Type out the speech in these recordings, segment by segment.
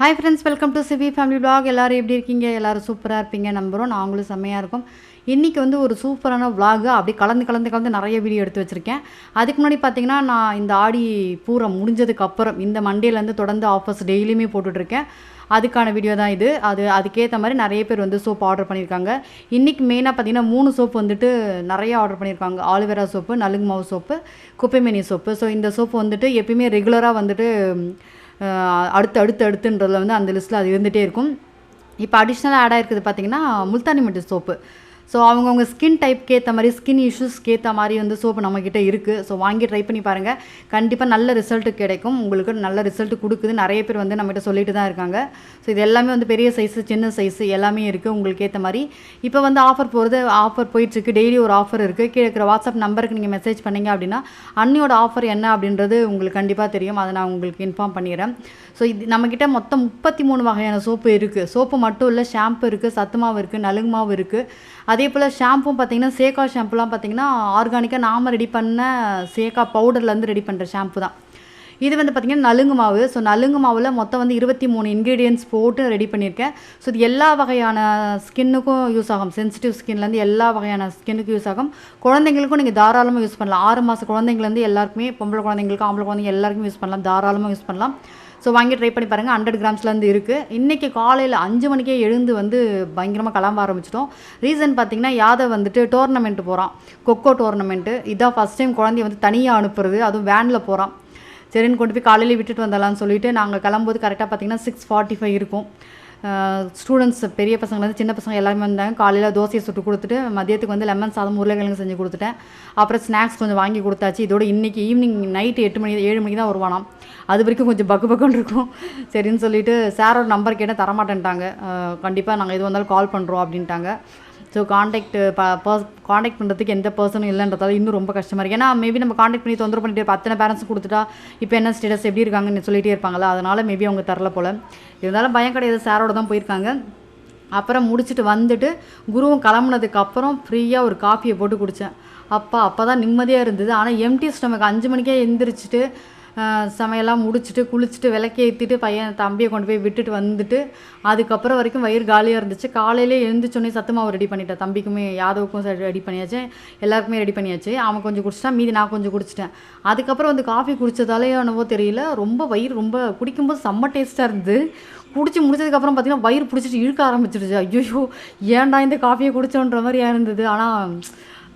Hi friends welcome to CV family blog எல்லோரும் எப்படி இருக்கீங்க? எல்லோரும் சூப்பராக இருப்பீங்க. நம்புகிறோம் நாங்களும் செம்மையாக இருக்கும். இன்றைக்கி வந்து ஒரு சூப்பரான vlog. அப்படி கலந்து கலந்து கலந்து நிறைய வீடியோ எடுத்து வச்சுருக்கேன். அதுக்கு முன்னாடி பார்த்தீங்கன்னா நான் இந்த ஆடி பூரம் முடிஞ்சதுக்கப்புறம் இந்த மண்டேலேருந்து தொடர்ந்து ஆஃபர்ஸ் டெய்லியுமே போட்டுட்ருக்கேன். அதுக்கான வீடியோ தான் இது. அது அதுக்கேற்ற மாதிரி நிறைய பேர் வந்து சோப் ஆர்டர் பண்ணியிருக்காங்க. இன்றைக்கி மெயினாக பார்த்தீங்கன்னா மூணு சோப்பு வந்துட்டு நிறைய ஆர்டர் பண்ணியிருக்காங்க. ஆலிவேரா சோப்பு நலுங்கு மாவு சோப்பு குப்பைமேனி சோப்பு ஸோ இந்த சோப்பு வந்துட்டு எப்பயுமே ரெகுலராக வந்துட்டு அடுத்து அடுத்து அடுத்துன்றதில் வந்து அந்த லிஸ்ட்டில் அது இருந்துகிட்டே இருக்கும். இப்போ அடிஷ்னலாக ஆட் ஆயிருக்குது பார்த்தீங்கன்னா முல்தானி மட்டு சோப்பு. ஸோ அவங்கவுங்க ஸ்கின் டைப்க்கு ஏற்ற மாதிரி ஸ்கின் இஷ்யூஸ்க்கு ஏற்ற மாதிரி வந்து சோப்பு நம்மக்கிட்ட இருக்குது ஸோ வாங்கி ட்ரை பண்ணி பாருங்கள் கண்டிப்பாக நல்ல ரிசல்ட் கிடைக்கும். உங்களுக்கு நல்ல ரிசல்ட் கொடுக்குது. நிறைய பேர் வந்து நம்மகிட்ட சொல்லிட்டு தான் இருக்காங்க. ஸோ இது எல்லாமே வந்து பெரிய சைஸு சின்ன சைஸு எல்லாமே இருக்குது உங்களுக்கு ஏற்ற மாதிரி. இப்போ வந்து ஆஃபர் போகிறது ஆஃபர் போயிட்டுருக்கு டெய்லி ஒரு ஆஃபர் இருக்குது கீழே இருக்கிற வாட்ஸ்அப் நம்பருக்கு நீங்கள் மெசேஜ் பண்ணீங்க அப்படின்னா அன்னியோட ஆஃபர் என்ன அப்படின்றது உங்களுக்கு கண்டிப்பாக தெரியும். அதை நான் உங்களுக்கு இன்ஃபார்ம் பண்ணிடுறேன். ஸோ இது நம்மக்கிட்ட மொத்தம் முப்பத்தி மூணு வகையான சோப்பு இருக்குது சோப்பு மட்டும் இல்லை ஷாம்பு இருக்குது சத்து மாவு இருக்குது நலுங்கு மாவு இருக்குது அதே போல் ஷாம்பும் பார்த்தீங்கன்னா சேக்கா ஷாம்புலாம் பார்த்திங்கன்னா ஆர்கானிக்காக நாம் ரெடி பண்ண சேகா பவுடர்லேருந்து ரெடி பண்ணுற ஷாம்பு தான். இது வந்து பார்த்திங்கன்னா நலுங்கு மாவு. ஸோ நலுங்கு மாவில் மொத்தம் வந்து இருபத்தி மூணு இன்க்ரீடியன்ஸ் போட்டு ரெடி பண்ணியிருக்கேன் ஸோ இது எல்லா வகையான ஸ்கின்னுக்கும் யூஸ் ஆகும். சென்சிட்டிவ் ஸ்கின்லேருந்து எல்லா வகையான ஸ்கின்னுக்கும் யூஸ் ஆகும். குழந்தைங்களுக்கும் நீங்கள் தாராளமாக யூஸ் பண்ணலாம். ஆறு மாதம் குழந்தைங்கலேருந்து எல்லாருக்குமே பொம்பளை குழந்தைங்களுக்கும் ஆம்பளை குழந்தைங்க எல்லாருக்கும் யூஸ் பண்ணலாம். தாராளமாக யூஸ் பண்ணலாம். ஸோ வாங்கி ட்ரை பண்ணி பாருங்கள் ஹண்ட்ரட் கிராம்ஸ்லேருந்து இருக்குது இன்றைக்கி காலையில் அஞ்சு மணிக்கே எழுந்து வந்து பயங்கரமாக கிளம்ப ஆரம்பிச்சிட்டோம். ரீசன் பார்த்தீங்கன்னா யாதவ் வந்துட்டு டோர்னமெண்ட் போகிறான் கொக்கோ டோர்னமெண்ட்டு இதான் ஃபஸ்ட் டைம் குழந்தைய வந்து தனியாக அனுப்புறது. அதுவும் வேனில் போகிறான் சரின்னு கொண்டு போய் காலையிலே விட்டுட்டு வந்தலாம்னு சொல்லிட்டு நாங்கள் கிளம்பும்போது கரெக்டாக பார்த்தீங்கன்னா சிக்ஸ் ஃபார்ட்டி ஃபைவ் இருக்கும். ஸ்டூடெண்ட்ஸ் பெரிய பசங்கள்லேருந்து சின்ன பசங்க எல்லாருமே வந்தாங்க. காலையில் தோசையை சுட்டு கொடுத்துட்டு மதியத்துக்கு வந்து லெமன் சாதம் உருளைக்கிழங்கு செஞ்சு கொடுத்துட்டேன். அப்புறம் ஸ்நாக்ஸ் கொஞ்சம் வாங்கி கொடுத்தாச்சு. இதோட இன்றைக்கி ஈவினிங் நைட்டு எட்டு மணி ஏழு மணிக்கு தான் வருவானாம். அது வரைக்கும் கொஞ்சம் பக்கு பக்குன்னு இருக்கும். சரின்னு சொல்லிட்டு சாரோட நம்பர் கேட்டால் தரமாட்டேன்ட்டாங்க. கண்டிப்பாக நாங்கள் எது வந்தாலும் கால் பண்ணுறோம் அப்படின்ட்டாங்க. ஸோ காண்டாக்ட் பர்ஸ் காண்டாக்ட் பண்ணுறதுக்கு எந்த பர்சனும் இல்லைன்றதால இன்னும் ரொம்ப கஷ்டமாக இருக்குது ஏன்னா மேபி நம்ம காண்டாக்ட் பண்ணி தொந்தரவு பண்ணிட்டு அத்தனை பேரண்ட்ஸ் கொடுத்துட்டா இப்போ என்ன ஸ்டேட்டஸ் எப்படி இருக்காங்கன்னு சொல்லிட்டே இருப்பாங்களா அதனால் மேபி அவங்க தரல போல். இருந்தாலும் பயம் கிடையாது. சாரோட தான் போயிருக்காங்க. அப்புறம் முடிச்சுட்டு வந்துட்டு குருவும் கிளம்புனதுக்கு அப்புறம் ஃப்ரீயாக ஒரு காஃபியை போட்டு குடித்தேன் அப்பா அப்போ தான் நிம்மதியாக இருந்தது. ஆனால் எம்டி ஸ்டமக் அஞ்சு மணிக்கே எந்திரிச்சிட்டு சமையலாம் முடிச்சுட்டு குளிச்சுட்டு விளக்கேற்றிட்டு பையன் தம்பியை கொண்டு போய் விட்டுட்டு வந்துட்டு அதுக்கப்புறம் வரைக்கும் வயிறு காலியாக இருந்துச்சு. காலையிலே எழுந்துச்சோன்னே சத்து மாவு ரெடி பண்ணிட்டேன். தம்பிக்குமே யாதவுக்கும் ரெடி பண்ணியாச்சு. எல்லாருக்குமே ரெடி பண்ணியாச்சு. அவன் கொஞ்சம் குடிச்சிட்டான். மீதி நான் கொஞ்சம் குடிச்சிட்டேன். அதுக்கப்புறம் வந்து காஃபி குடித்ததாலே என்னவோ தெரியல. ரொம்ப வயிறு ரொம்ப குடிக்கும்போது செம்ம டேஸ்ட்டாக இருந்தது. குடிச்சு முடிச்சதுக்கப்புறம் பார்த்தீங்கன்னா வயிறு பிடிச்சிட்டு இழுக்க ஆரம்பிச்சிருச்சு ஐயோ ஏன்டா இந்த காஃபியை குடிச்சோன்ற மாதிரி இருந்தது. ஆனால்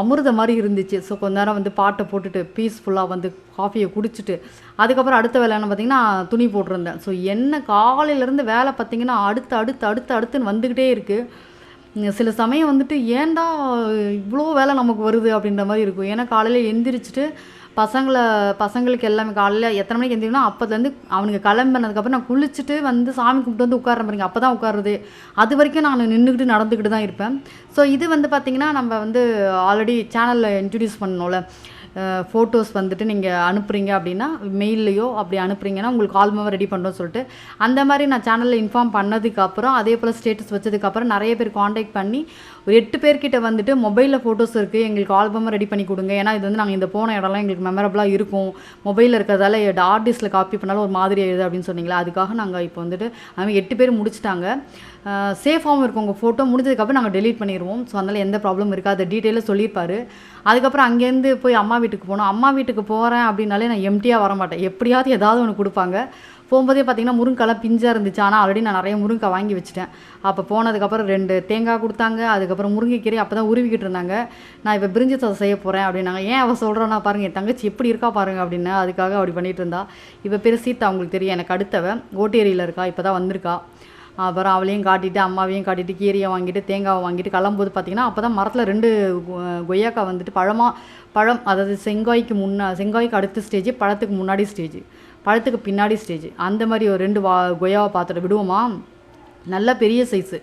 அமிர்த மாதிரி இருந்துச்சு. ஸோ கொஞ்ச நேரம் வந்து பாட்டை போட்டுட்டு பீஸ்ஃபுல்லாக வந்து காஃபியை குடிச்சிட்டு அதுக்கப்புறம் அடுத்த வேலை என்ன பார்த்தீங்கன்னா துணி போட்டிருந்தேன். ஸோ என்ன காலையிலேருந்து வேலை பார்த்தீங்கன்னா அடுத்து அடுத்து அடுத்து அடுத்துன்னு வந்துக்கிட்டே இருக்குது சில சமயம் வந்துட்டு ஏன்டா இவ்வளோ வேலை நமக்கு வருது? அப்படின்ற மாதிரி இருக்கும். ஏன்னா காலையில் எந்திரிச்சிட்டு பசங்களை பசங்களுக்கு எல்லாமே காலையில் எத்தனை மணிக்கு எந்திரிக்கணும் அப்போதுலேருந்து அவனுக்கு கிளம்பினதுக்கப்புறம் நான் குளிச்சுட்டு வந்து சாமி கும்பிட்டு வந்து உட்கார பாருங்க அப்போ தான் உட்காருது. அது வரைக்கும் நான் நின்றுக்கிட்டு நடந்துக்கிட்டு தான் இருப்பேன். ஸோ இது வந்து பார்த்திங்கன்னா நம்ம வந்து ஆல்ரெடி சேனலில் இன்ட்ரடியூஸ் பண்ணோம்ல ஃபோட்டோஸ் வந்துட்டு நீங்கள் அனுப்புகிறீங்க அப்படின்னா மெயில்லையோ அப்படி அனுப்புறீங்கன்னா உங்களுக்கு ஆல்பமாக ரெடி பண்ணுறோம்னு சொல்லிட்டு அந்த மாதிரி நான் சேனலில் இன்ஃபார்ம் பண்ணதுக்கப்புறம் அதே போல் ஸ்டேட்டஸ் வச்சதுக்கப்புறம் நிறைய பேர் காண்டாக்ட் பண்ணி ஒரு எட்டு பேர்கிட்ட வந்துட்டு மொபைலில் ஃபோட்டோஸ் இருக்குது எங்களுக்கு ஆல்பமாக ரெடி பண்ணி கொடுங்க. ஏன்னா இது வந்து நாங்கள் இந்த போன இடம்லாம் எங்களுக்கு மெமரபுளாக இருக்கும். மொபைலில் இருக்கிறதால ஆர்டிஸ்ட்டில் காப்பி பண்ணாலும் ஒரு மாதிரி ஆயிடுது அப்படின்னு சொன்னீங்களா? அதுக்காக நாங்கள் இப்போ வந்துட்டு அவங்க எட்டு பேர் முடிச்சிட்டாங்க. சேஃபாகவும் இருக்கும் உங்கள் ஃபோட்டோ முடிஞ்சதுக்கப்புறம் நாங்கள் டெலீட் பண்ணிடுவோம் ஸோ அதனால் எந்த ப்ராப்ளம் இருக்காது. டீட்டெயிலாக சொல்லியிருப்பார் அதுக்கப்புறம் அங்கேருந்து போய் அம்மா வீட்டுக்கு போனோம். அம்மா வீட்டுக்கு போகிறேன் அப்படின்னாலே நான் எம்டியாக வர மாட்டேன் எப்படியாவது ஏதாவது ஒன்று கொடுப்பாங்க. போகும்போதே பார்த்தீங்கன்னா முருங்கெல்லாம் பிஞ்சாக இருந்துச்சு. ஆனால் ஆல்ரெடி நான் நிறைய முருங்கை வாங்கி வச்சுட்டேன். அப்போ போனதுக்கப்புறம் ரெண்டு தேங்காய் கொடுத்தாங்க. அதுக்கப்புறம் முருங்கைக்கீரை அப்போ தான் உருவிக்கிட்டு இருந்தாங்க. நான் இப்போ பிரிஞ்சு சாதம் செய்ய போகிறேன் அப்படின்னாங்க. ஏன் அவள் சொல்கிறேன்னா பாருங்கள் என் தங்கச்சி எப்படி இருக்கா பாருங்கள் அப்படின்னு. அதுக்காக அப்படி பண்ணிகிட்டு இருந்தா. இப்போ பெருசீத்தா அவங்களுக்கு தெரியும். எனக்கு அடுத்தவன் ஓட்டேரியில் இருக்கா. இப்போ தான் வந்திருக்கா. அப்புறம் அவளையும் காட்டிட்டு அம்மாவையும் காட்டிட்டு கீரையை வாங்கிட்டு தேங்காவை வாங்கிட்டு கிளம்பும்போது பார்த்தீங்கன்னா அப்போ தான் மரத்தில் ரெண்டு கொ- கொய்யாக்காய் வந்துட்டு பழமாக பழம் அதாவது செங்காய்க்கு முன்னா செங்காய்க்கு அடுத்த ஸ்டேஜ் பழத்துக்கு முன்னாடி ஸ்டேஜ் பழத்துக்கு பின்னாடி ஸ்டேஜ் அந்த மாதிரி ஒரு ரெண்டு வா கொய்யாவை பார்த்துட்டு விடுவோமா? நல்ல பெரிய சைஸு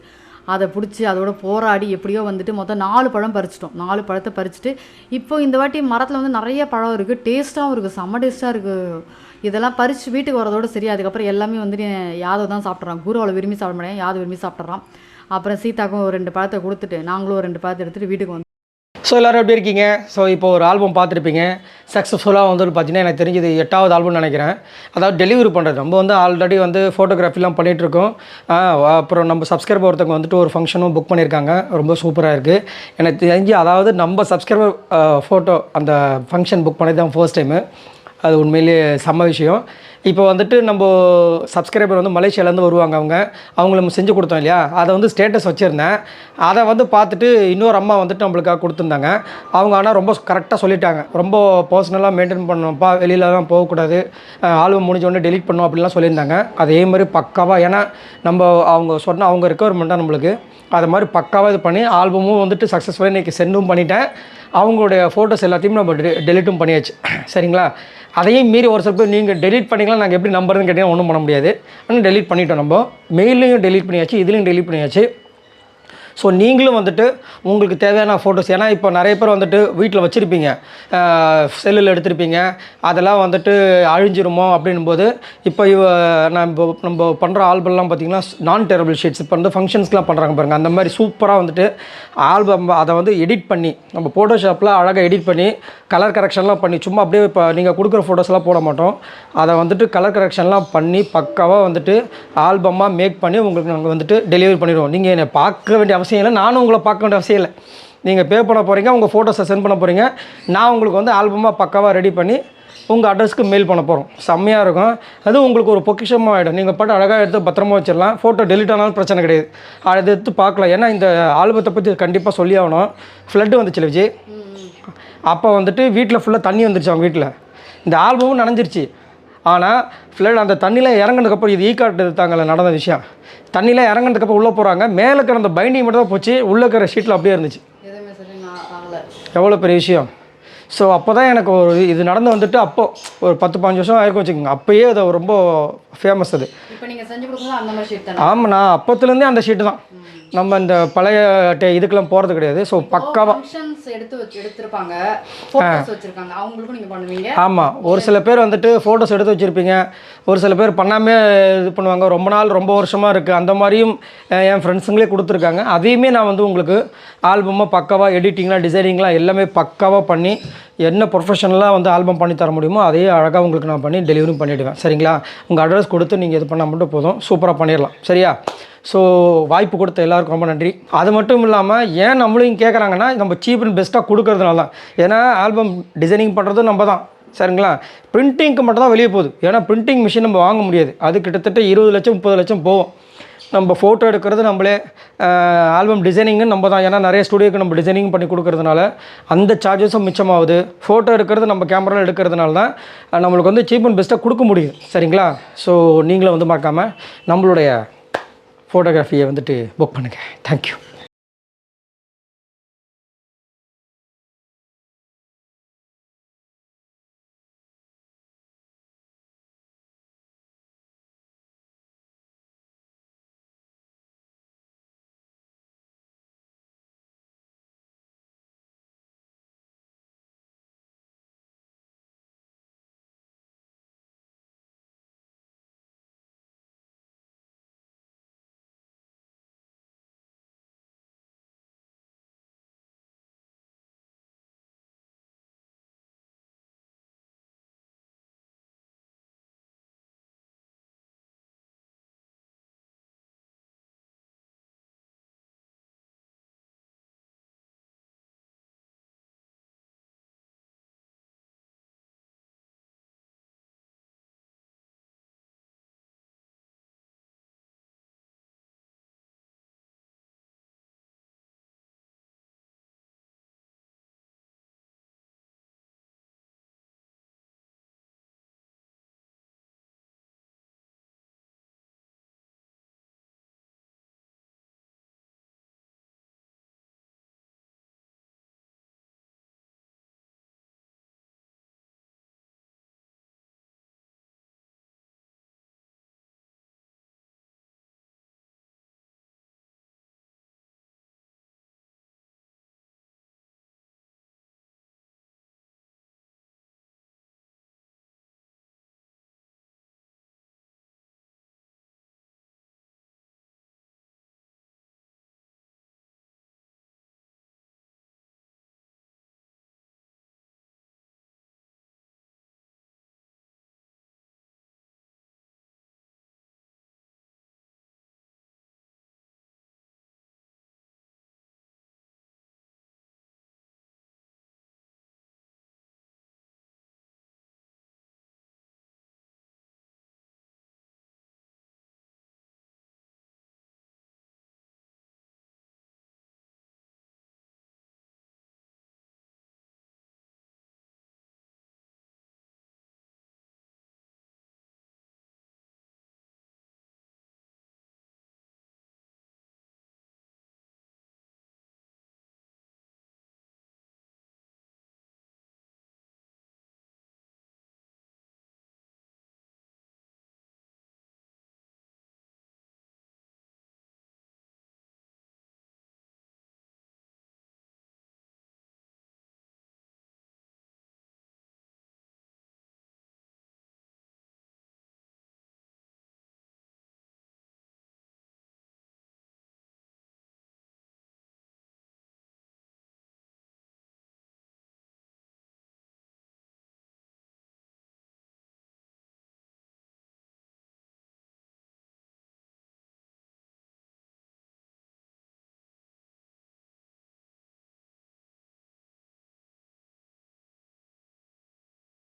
அதை பிடிச்சி அதோட போராடி எப்படியோ வந்துட்டு மொத்தம் நாலு பழம் பறிச்சிட்டோம். நாலு பழத்தை பறிச்சுட்டு இப்போ இந்த வாட்டி மரத்தில் வந்து நிறைய பழம் இருக்குது டேஸ்ட்டாகவும் இருக்குது செம்ம டேஸ்ட்டாக இருக்குது இதெல்லாம் பறித்து வீட்டுக்கு வரதோட சரி அதுக்கப்புறம் எல்லாமே வந்துட்டு யாதவ் தான் சாப்பிட்றான் குரு விரும்பி சாப்பிட மாட்டேன். யாதவ் விரும்பி சாப்பிட்றான் அப்புறம் சீதாக்கும் ஒரு ரெண்டு பழத்தை கொடுத்துட்டு நாங்களும் ஒரு ரெண்டு பழத்தை எடுத்துகிட்டு வீட்டுக்கு வந்து ஸோ எல்லோரும் எப்படி இருக்கீங்க? ஸோ இப்போ ஒரு ஆல்பம் பார்த்துருப்பீங்க. சக்ஸஸ்ஃபுல்லாக வந்து பார்த்தீங்கன்னா எனக்கு தெரிஞ்சது எட்டாவது ஆல்பம்னு நினைக்கிறேன். அதாவது டெலிவரி பண்ணுறது நம்ம வந்து ஆல்ரெடி வந்து ஃபோட்டோகிராஃபிலாம் பண்ணிகிட்ருக்கோம் அப்புறம் நம்ம சப்ஸ்கிரைபர் ஒருத்தவங்க வந்துட்டு ஒரு ஃபங்க்ஷனும் புக் பண்ணியிருக்காங்க. ரொம்ப சூப்பராக இருக்குது எனக்கு தெரிஞ்சு அதாவது நம்ம சப்ஸ்கிரைபர் ஃபோட்டோ அந்த ஃபங்க்ஷன் புக் பண்ணது தான் ஃபர்ஸ்ட் டைமு அது உண்மையிலேயே செம்ம விஷயம். இப்போ வந்துட்டு நம்ம சப்ஸ்கிரைபர் வந்து மலேசியாலேருந்து வருவாங்க அவங்க. அவங்கள நம்ம செஞ்சு கொடுத்தோம் இல்லையா? அதை வந்து ஸ்டேட்டஸ் வச்சுருந்தேன். அதை வந்து பார்த்துட்டு இன்னொரு அம்மா வந்துட்டு நம்மளுக்காக கொடுத்துருந்தாங்க. அவங்க ஆனால் ரொம்ப கரெக்டாக சொல்லிட்டாங்க. ரொம்ப பர்சனலாக மெயின்டைன் பண்ணணும்ப்பா வெளியிலலாம் போகக்கூடாது. ஆல்பம் முடிஞ்சோடனே டெலிட் பண்ணணும் அப்படிலாம் சொல்லியிருந்தாங்க. அதே மாதிரி பக்காவாக ஏன்னா நம்ம அவங்க சொன்ன அவங்க ரெக்குவயர்மெண்ட்டாக நம்மளுக்கு. அது மாதிரி பக்காவாக இது பண்ணி ஆல்பமும் வந்துட்டு சக்ஸஸ்ஃபுல்லாக இன்றைக்கி சென்டும் பண்ணிட்டேன். அவங்களுடைய ஃபோட்டோஸ் எல்லாத்தையும் நம்ம டெலிட்டும் பண்ணியாச்சு. சரிங்களா? அதையும் மீறி ஒரு சில பேர் நீங்கள் டெலிட் பண்ணிக்கலாம் நாங்கள் எப்படி நம்புறதுன்னு கேட்டிங்கன்னா ஒன்றும் பண்ண முடியாது. ஆனால் டெலிட் பண்ணிட்டோம் நம்ம. மெயிலையும் டெலிட் பண்ணியாச்சு இதுலேயும் டெலிட் பண்ணியாச்சு. ஸோ நீங்களும் வந்துட்டு உங்களுக்கு தேவையான ஃபோட்டோஸ் ஏன்னா இப்போ நிறைய பேர் வந்துட்டு வீட்டில் வச்சுருப்பீங்க. செல்லில் எடுத்திருப்பீங்க. அதெல்லாம் வந்துட்டு அழிஞ்சிருமோ அப்படின்போது இப்போ இவ நம்ம நம்ம பண்ணுற ஆல்பம்லாம் பார்த்திங்கன்னா நான் டெரபிள் ஷீட்ஸ் இப்போ வந்து ஃபங்க்ஷன்ஸ்லாம் பண்ணுறாங்க பாருங்கள் அந்த மாதிரி சூப்பராக வந்துட்டு ஆல்பம் அதை வந்து எடிட் பண்ணி நம்ம ஃபோட்டோஷாப்பில் அழகாக எடிட் பண்ணி கலர் கரெக்ஷன்லாம் பண்ணி சும்மா அப்படியே இப்போ நீங்கள் கொடுக்குற ஃபோட்டோஸ்லாம் போட மாட்டோம். அதை வந்துட்டு கலர் கரெக்ஷன்லாம் பண்ணி பக்காவாக வந்துட்டு ஆல்பமாக மேக் பண்ணி உங்களுக்கு நாங்கள் வந்துட்டு டெலிவரி பண்ணிடுவோம். நீங்கள் என்னை பார்க்க வேண்டிய அவசியம் இல்லை. நானும் உங்களை பார்க்க வேண்டிய அவசியம் இல்லை. நீங்கள் பே பண்ண போகிறீங்க உங்கள் ஃபோட்டோஸை சென்ட் பண்ண போகிறீங்க நான் உங்களுக்கு வந்து ஆல்பமாக பக்காவாக ரெடி பண்ணி உங்கள் அட்ரஸ்க்கு மெயில் பண்ண போகிறோம் செம்மையாக இருக்கும். அது உங்களுக்கு ஒரு பொக்கிஷமாக ஆகிடும் நீங்கள் பாட்டு அழகாக எடுத்து பத்திரமா வச்சிடலாம். ஃபோட்டோ டெலிட் ஆனாலும் பிரச்சனை கிடையாது. அதை எடுத்து பார்க்கலாம். ஏன்னா இந்த ஆல்பத்தை பற்றி கண்டிப்பாக சொல்லி ஆகணும். ஃப்ளட்டு வந்துச்சு விஜய். அப்போ வந்துட்டு வீட்டில் ஃபுல்லாக தண்ணி வந்துருச்சு அவங்க வீட்டில் இந்த ஆல்பமும் நனைஞ்சிருச்சு. ஆனால் ஃப்ளட் அந்த தண்ணியில் இறங்கினதுக்கப்புறம் இது ஈ காட்டு எடுத்தாங்கல்ல நடந்த விஷயம். தண்ணியில் இறங்கினதுக்கப்புறம் உள்ளே போகிறாங்க மேலே இருக்கிற அந்த பைண்டிங் மட்டும் தான் போச்சு. உள்ளே இருக்கிற ஷீட்டில் அப்படியே இருந்துச்சு. எவ்வளோ பெரிய விஷயம்? ஸோ அப்போ தான் எனக்கு ஒரு இது நடந்து வந்துட்டு அப்போ ஒரு பத்து பாஞ்சு வருஷம் ஆயிருக்கும் வச்சுக்கோங்க. அப்போயே அது ரொம்ப ஃபேமஸ் அது. ஆமாம் நான் அப்போத்துலேருந்தே அந்த ஷீட்டு தான். நம்ம இந்த பழைய இதுக்கெல்லாம் போகிறது கிடையாது. ஸோ பக்காவாக எடுத்து ஆமாம் ஒரு சில பேர் வந்துட்டு ஃபோட்டோஸ் எடுத்து வச்சுருப்பீங்க. ஒரு சில பேர் பண்ணாமே இது பண்ணுவாங்க. ரொம்ப நாள் ரொம்ப வருஷமாக இருக்குது அந்த மாதிரியும் என் ஃப்ரெண்ட்ஸுங்களே கொடுத்துருக்காங்க. அதையுமே நான் வந்து உங்களுக்கு ஆல்பமாக பக்காவாக எடிட்டிங்லாம் டிசைனிங்லாம் எல்லாமே பக்காவாக பண்ணி என்ன ப்ரொஃபஷனலாக வந்து ஆல்பம் பண்ணி தர முடியுமோ அதையே அழகாக உங்களுக்கு நான் பண்ணி டெலிவரியும் பண்ணிவிடுவேன் சரிங்களா? உங்கள் அட்ரஸ் கொடுத்து நீங்கள் இது பண்ணால் மட்டும் போதும். சூப்பராக பண்ணிடலாம். சரியா? ஸோ வாய்ப்பு கொடுத்த எல்லாருக்கும் ரொம்ப நன்றி. அது மட்டும் இல்லாமல் ஏன் நம்மளும் கேட்குறாங்கன்னா நம்ம சீப் அண்ட் பெஸ்ட்டாக கொடுக்கறதுனால தான். ஏன்னா ஆல்பம் டிசைனிங் பண்ணுறதும் நம்ம தான். சரிங்களா? பிரிண்டிங்க்கு மட்டும் தான் வெளியே போகுது. ஏன்னா பிரிண்டிங் மிஷின் நம்ம வாங்க முடியாது. அது கிட்டத்தட்ட இருபது லட்சம் முப்பது லட்சம் போகும். நம்ம ஃபோட்டோ எடுக்கிறது நம்மளே ஆல்பம் டிசைனிங்கும் நம்ம தான். ஏன்னா நிறைய ஸ்டுடியோக்கு நம்ம டிசைனிங் பண்ணி கொடுக்கறதுனால அந்த சார்ஜஸும் மிச்சமாகுது. ஃபோட்டோ எடுக்கிறது நம்ம கேமராவில் எடுக்கிறதுனால தான் நம்மளுக்கு வந்து சீப் அண்ட் பெஸ்ட்டாக கொடுக்க முடியும் சரிங்களா? ஸோ நீங்களும் வந்து மறக்காமல் நம்மளுடைய ஃபோட்டோகிராஃபியை வந்துட்டு புக் பண்ணுங்கள் தேங்க்யூ